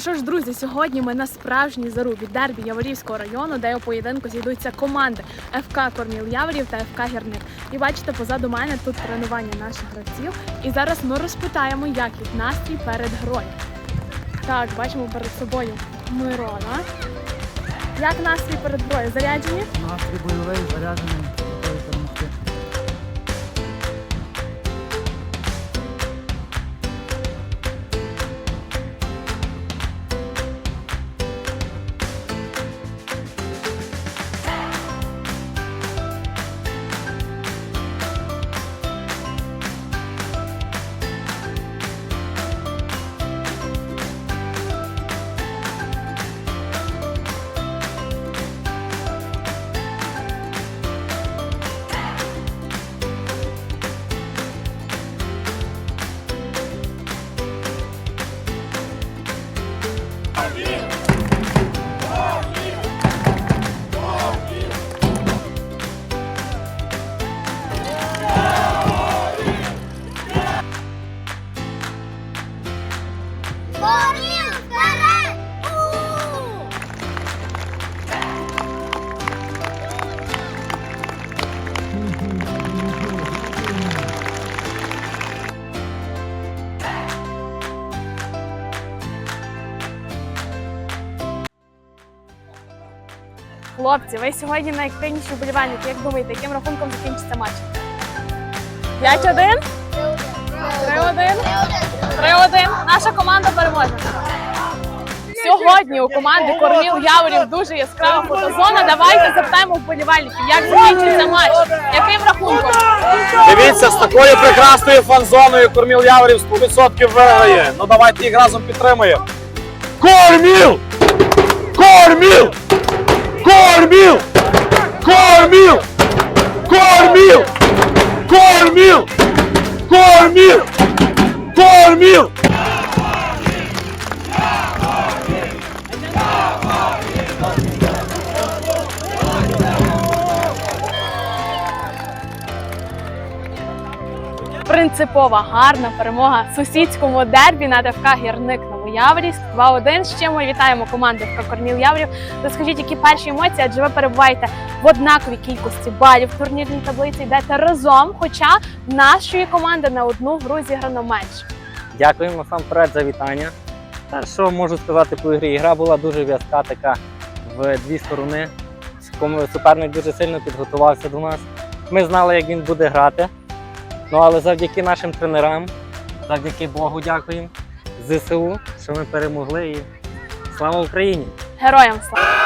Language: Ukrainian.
Що ж, друзі, сьогодні ми на справжній зарубі дербі Яворівського району, де у поєдинку зійдуться команди ФК Корміл Яворів та ФК Гірник. І бачите, позаду мене тут тренування наших гравців. І зараз ми розпитаємо, як їх настрій перед грою. Так, бачимо перед собою Мирона. Як настрій перед грою? Заряджені? Настрій бойовий, заряджений, Горів вперед! Хлопці, ви сьогодні найактивніші вболівальники. Як думаєте, яким рахунком закінчиться матч? 5-1? 3-1? 3-1. Наша команда переможе. Сьогодні у команди Корміл Яворів дуже яскрава фотозона. Давайте запитаємо вболівальників, як закінчиться матч, яким рахунком. Дивіться, з такою прекрасною фан-зоною Корміл Яворів 100% виграє. Ну давайте їх разом підтримуємо. Корміл! Корміл! Корміл! Корміл! Корміл! Корміл! Корміл! Корміл! Принципова гарна перемога сусідському дербі на ФК Гірник Новояворівськ 2-1. Ще ми вітаємо команду ФК Корміл Яворів. Розкажіть, які перші емоції, адже ви перебуваєте в однаковій кількості балів в турнірній таблиці, йдете разом. Хоча нашої команди на одну гру зіграно менше. Дякуємо насамперед за вітання. Та що можу сказати по ігрі? Гра була дуже в'язка така в дві сторони. Суперник дуже сильно підготувався до нас. Ми знали, як він буде грати. Ну але завдяки нашим тренерам, завдяки Богу, дякуємо ЗСУ, що ми перемогли і слава Україні! Героям слава!